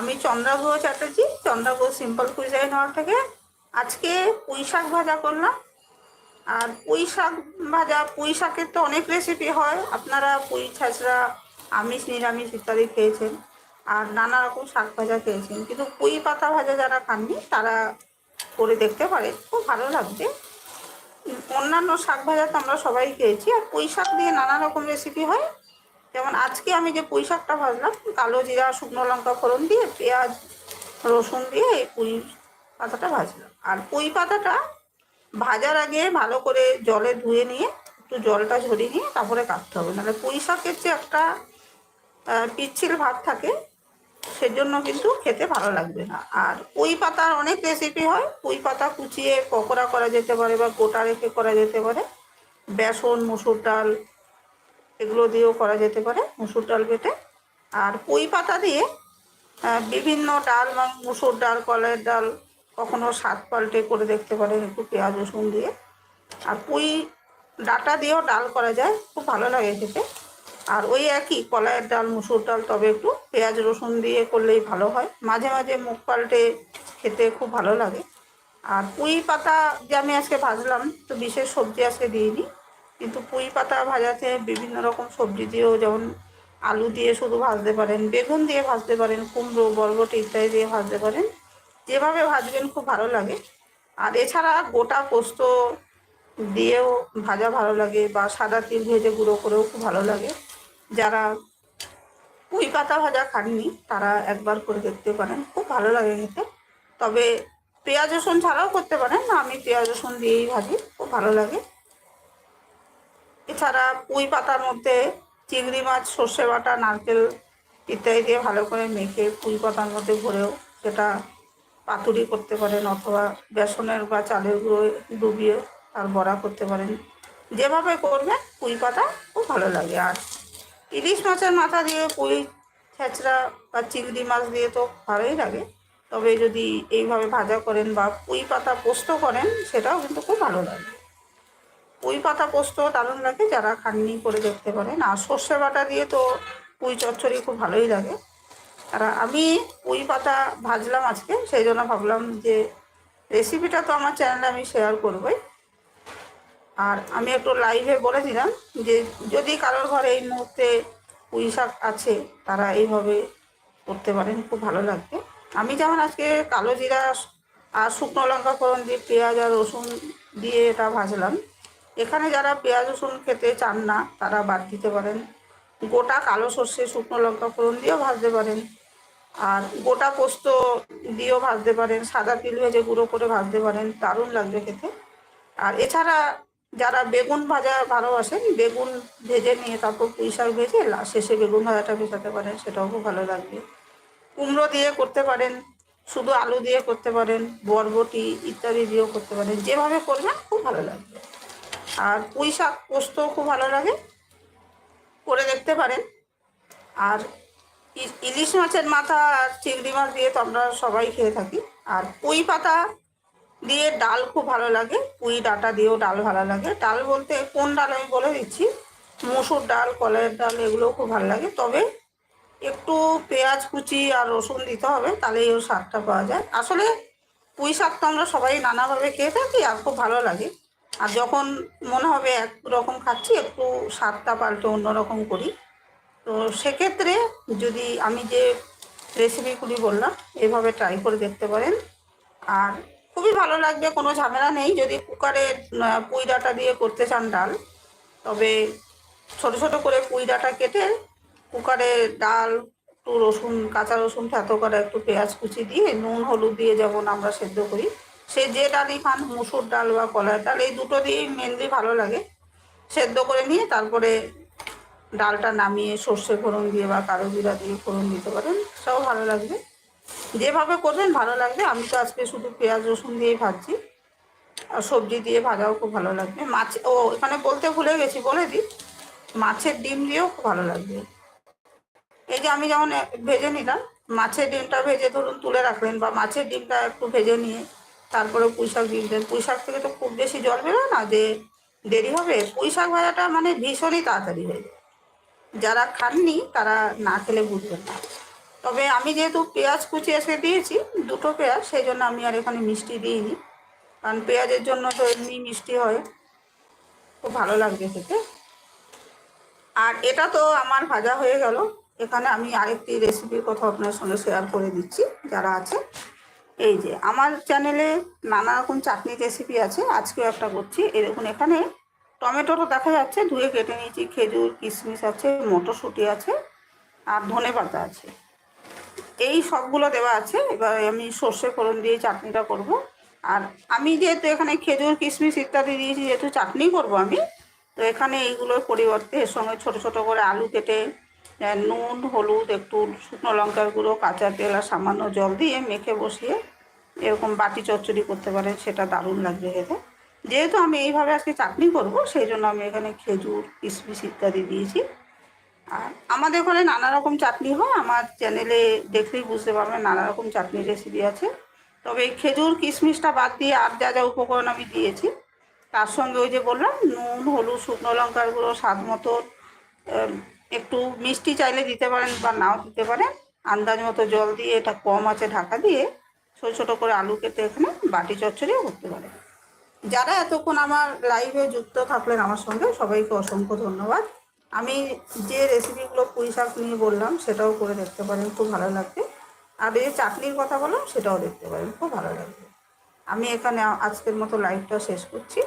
আমি চন্দ্রাগুহ চ্যাটার্জি। চন্দ্রাগুহ সিম্পল কুইজাইন হল থেকে আজকে পুঁই শাক ভাজা করলাম। আর পুঁই শাক ভাজা, পুঁই শাকের তো অনেক রেসিপি হয়। আপনারা পুঁই, ছাঁচড়া, আমিষ, নিরামিষ ইত্যাদি খেয়েছেন আর নানা রকম শাক ভাজা খেয়েছেন। কিন্তু পুঁই পাতা ভাজা যারা খাননি, তারা করে দেখতে পারে খুব ভালো লাগবে। অন্যান্য শাক ভাজা তো আমরা সবাই খেয়েছি। আর পুঁই শাক দিয়ে নানা রকম রেসিপি হয়। যেমন আজকে আমি যে পুঁই শাকটা ভাজলাম, কালো জিরা, শুকনো লঙ্কা ফোড়ন দিয়ে, পেঁয়াজ, রসুন দিয়ে এই পুঁই পাতাটা ভাজলাম। আর পুঁই পাতাটা ভাজার আগে ভালো করে জলে ধুয়ে নিয়ে, একটু জলটা ঝরিয়ে নিয়ে তারপরে কাটতে হবে। নাহলে পুঁই শাকের যে একটা পিচ্ছিল ভাব থাকে, সেজন্য কিন্তু খেতে ভালো লাগবে না। আর পুঁই পাতার অনেক রেসিপি হয়। পুঁই পাতা কুচিয়ে পকোড়া করা যেতে পারে বা গোটা রেখে করা যেতে পারে। বেসন, মুসুর ডাল এগুলো দিয়েও করা যেতে পারে, মুসুর ডাল বেটে। আর পুঁই পাতা দিয়ে বিভিন্ন ডাল বা মুসুর ডাল কলের ডাল, কখনো স্বাদ পাল্টে করে দেখতে পারেন একটু পেঁয়াজ, রসুন দিয়ে। আর পুঁই ডাটা দিয়েও ডাল করা যায়, খুব ভালো লাগে খেতে। আর ওই একই, কলাইয়ের ডাল, মুসুর ডাল, তবে একটু পেঁয়াজ, রসুন দিয়ে করলেই ভালো হয়। মাঝে মাঝে মুখ পাল্টে খেতে খুব ভালো লাগে। আর পুঁই পাতা যে আমি আজকে ভাজলাম, তো বিশেষ সবজি আজকে দিইনি। কিন্তু পুঁই পাতা ভাজাতে বিভিন্ন রকম সবজি দিয়েও যেমন আলু দিয়ে শুধু ভাজতে পারেন, বেগুন দিয়ে ভাজতে পারেন, কুমড়ো, বরবটি ইত্যাদি দিয়ে ভাজতে পারেন। যেভাবে ভাজবেন খুব ভালো লাগে। আর এছাড়া গোটা পোস্ত দিয়েও ভাজা ভালো লাগে বা সাদা তিল ভেজে গুঁড়ো করেও খুব ভালো লাগে। যারা পুঁই পাতা ভাজা খাননি, তারা একবার করে দেখতে পারেন, খুব ভালো লাগে খেতে। তবে পেঁয়াজ রসুন ছাড়াও করতে পারেন, আমি পেঁয়াজ রসুন দিয়েই ভাজি, খুব ভালো লাগে। এছাড়া পুঁই পাতার মধ্যে চিংড়ি মাছ, সর্ষে বাটা, নারকেল ইত্যাদি দিয়ে ভালো করে মেখে পুঁই পাতার মধ্যে ভরেও সেটা পাতুরি করতে পারেন অথবা বেসনের বা চালের গুঁড়ো ডুবিয়ে তার বড়া করতে পারেন। যেভাবে করবেন পুঁই পাতা খুব ভালো লাগে। আর ইলিশ মাছের মাথা দিয়ে পুঁই ছেঁচড়া বা চিংড়ি মাছ দিয়ে তো ভালোই লাগে। তবে যদি এইভাবে ভাজা করেন বা পুঁই পাতা পোস্ত করেন, সেটাও কিন্তু খুব ভালো লাগে। পুঁই পাতা পোস্ত দারুণ লাগে, যারা খাননি করে দেখতে পারেন। আর সর্ষে বাটা দিয়ে তো পুঁই চচ্চড়ি খুব ভালোই লাগে। আর আমি পুঁই পাতা ভাজলাম আজকে, সেই জন্য ভাবলাম যে রেসিপিটা তো আমার চ্যানেলে আমি শেয়ার করবই। আর আমি একটু লাইভে বলে দিলাম যে, যদি কারোর ঘরে এই মুহূর্তে পুঁই শাক আছে, তারা এইভাবে করতে পারেন, খুব ভালো লাগবে। আমি যেমন আজকে কালো জিরা আর শুকনো লঙ্কা ফোড়ন দিয়ে পেঁয়াজ আর রসুন দিয়ে এটা ভাজলাম। এখানে যারা পেঁয়াজ, রসুন খেতে চান না, তারা বাদ দিতে পারেন। গোটা কালো সর্ষে, শুকনো লঙ্কা ফোড়ন দিয়েও ভাজতে পারেন। আর গোটা পোস্ত দিয়েও ভাজতে পারেন। সাদা তিল ভেজে গুঁড়ো করে ভাজতে পারেন। দারুণ লাগবে খেতে। আর এছাড়া যারা বেগুন ভাজা ভালোবাসেন, বেগুন ভেজে নিয়ে তারপর পুঁই শাক ভেজে শেষে বেগুন ভাজাটা ভেজাতে পারেন, সেটাও খুব ভালো লাগবে। কুমড়ো দিয়ে করতে পারেন, শুধু আলু দিয়ে করতে পারেন, বরবটি ইত্যাদি দিয়েও করতে পারেন। যেভাবে করবেন, খুব ভালো লাগবে। আর পুঁই শাক পোস্ত খুব ভালো লাগে। করে দেখতে পারেন। আর ইলিশ মাছের মাথা আর চিংড়ি মাছ দিয়ে তো আমরা সবাই খেয়ে থাকি। আর পুঁই পাতা দিয়ে ডাল খুব ভালো লাগে। পুঁই ডাটা দিয়েও ডাল ভালো লাগে। ডাল বলতে কোন ডাল আমি বলে দিচ্ছি? মসুর ডাল কলের ডাল এগুলোও খুব ভালো লাগে। তবে একটু পেঁয়াজ, কুচি আর রসুন দিতে হবে, তাহলেই ওর স্বাদটা পাওয়া যায়। আসলে পুঁই শাক তো আমরা সবাই নানাভাবে খেয়ে থাকি আর খুব ভালো লাগে। আর যখন মনে হবে এক রকম খাচ্ছি, একটু স্বাদটা পাল্টে অন্যরকম করি। তো সেক্ষেত্রে যদি আমি যে রেসিপিগুলি বললাম, এভাবে ট্রাই করে দেখতে পারেন। আর খুবই ভালো লাগবে, কোনো ঝামেলা নেই। যদি কুকারে পুঁই ডাঁটা দিয়ে করতে চান ডাল, তবে ছোট ছোট করে পুঁই ডাঁটা কেটে কুকারে ডাল, একটু রসুন, কাঁচা রসুন, থেতো করা একটু পেঁয়াজ কুচি দিয়ে, নুন, হলুদ দিয়ে যেমন আমরা সেদ্ধ করি সে যে ডালই খান, মুসুর ডাল বা কলার ডাল এই দুটো দিয়েই মেনলি ভালো লাগে। সেদ্ধ করে নিয়ে তারপরে ডালটা নামিয়ে সর্ষে ফোড়ন দিয়ে বা কালো জিরা দিয়ে ফোড়ন দিতে পারেন, সেটাও ভালো লাগবে। যেভাবে করবেন ভালো লাগবে। আমি তো আজকে শুধু পেঁয়াজ, রসুন দিয়েই ভাজছি। আর সবজি দিয়ে ভাজাও খুব ভালো লাগবে। মাছ, ও, এখানে বলতে ভুলে গেছি, বলে দিই। মাছের ডিম দিয়েও খুব ভালো লাগবে। এই যে আমি যেমন ভেজে নিলাম, মাছের ডিমটা ভেজে ধরুন তুলে রাখলেন বা মাছের ডিমটা একটু ভেজে নিয়ে তারপরে পুঁই শাক দিয়ে পুঁই শাক থেকে তো খুব বেশি জল বেরোয় না যে দেরি হবে। পুঁই শাক ভাজাটা মানে ভীষণই তাড়াতাড়ি হয়ে যায়। যারা খাননি তারা না খেলে বুঝবেন না। তবে আমি যেহেতু পেঁয়াজ কুচি এসে দিয়েছি, দুটো পেঁয়াজ, সেই জন্য আমি আর এখানে মিষ্টি দিইনি। কারণ পেঁয়াজের জন্য তো এমনি মিষ্টি হয়। খুব ভালো লাগবে খেতে। আর এটা তো আমার ভাজা হয়ে গেল। এখানে আমি আরেকটি রেসিপির কথা আপনার সঙ্গে শেয়ার করে দিচ্ছি, যারা আছে এই যে, আমার চ্যানেলে নানা রকম চাটনি রেসিপি আছে, আজকেও একটা করছি। দেখুন, এখানে টমেটোটা দেখা যাচ্ছে, ধুয়ে কেটে নিয়েছি, খেজুর, কিশমিশ আছে, মটরশুঁটি আছে, আর ধনে পাতা আছে। এই সবগুলো দেওয়া আছে, এবার আমি সর্ষে ফোড়ন দিয়ে চাটনিটা করব। আর আমি যেহেতু এখানে খেজুর, কিশমিশ ইত্যাদি দিয়েছি, যেহেতু চাটনি করব আমি, তো এখানে এইগুলোর পরিবর্তে এর সঙ্গে ছোট ছোট করে আলু কেটে নুন, হলুদ, একটু শুকনো লঙ্কার গুঁড়ো, কাঁচা তেল আর সামান্য জল দিয়ে মেখে বসিয়ে এরকম বাটি চচ্চড়ি করতে পারেন, সেটা দারুণ লাগবে খেতে। যেহেতু আমি এইভাবে আজকে চাটনি করব, সেই জন্য আমি এখানে খেজুর, কিশমিশ ইত্যাদি দিয়েছি। আর আমাদের ঘরে নানা রকম চাটনি হয়, আমার চ্যানেলে দেখলেই বুঝতে পারবেন নানা রকম চাটনির রেসিপি আছে। তবে এই খেজুর, কিশমিশটা বাদ দিয়ে আর যা যা উপকরণ আমি দিয়েছি, তার সঙ্গে ওই যে বললাম, নুন, হলুদ, শুকনো লঙ্কার গুঁড়ো, স্বাদ মতো একটু মিষ্টি চাইলে দিতে পারেন বা নাও দিতে পারেন। আন্দাজ মতো জল দিয়ে এটা কম আছে ঢাকা দিয়ে ছোটো ছোটো করে আলু কেটে এখানে বাটি চচ্চড়িও করতে পারেন। যারা এতক্ষণ আমার লাইভে যুক্ত থাকলেন আমার সঙ্গে, সবাইকে অসংখ্য ধন্যবাদ। আমি যে রেসিপিগুলো পুঁই শাক নিয়ে বললাম, সেটাও করে দেখতে পারেন, খুব ভালো লাগবে। আর এই চাটনির কথা বললাম, সেটাও দেখতে পারেন, খুব ভালো লাগবে। আমি এখানে আজকের মতো লাইভটা শেষ করছি।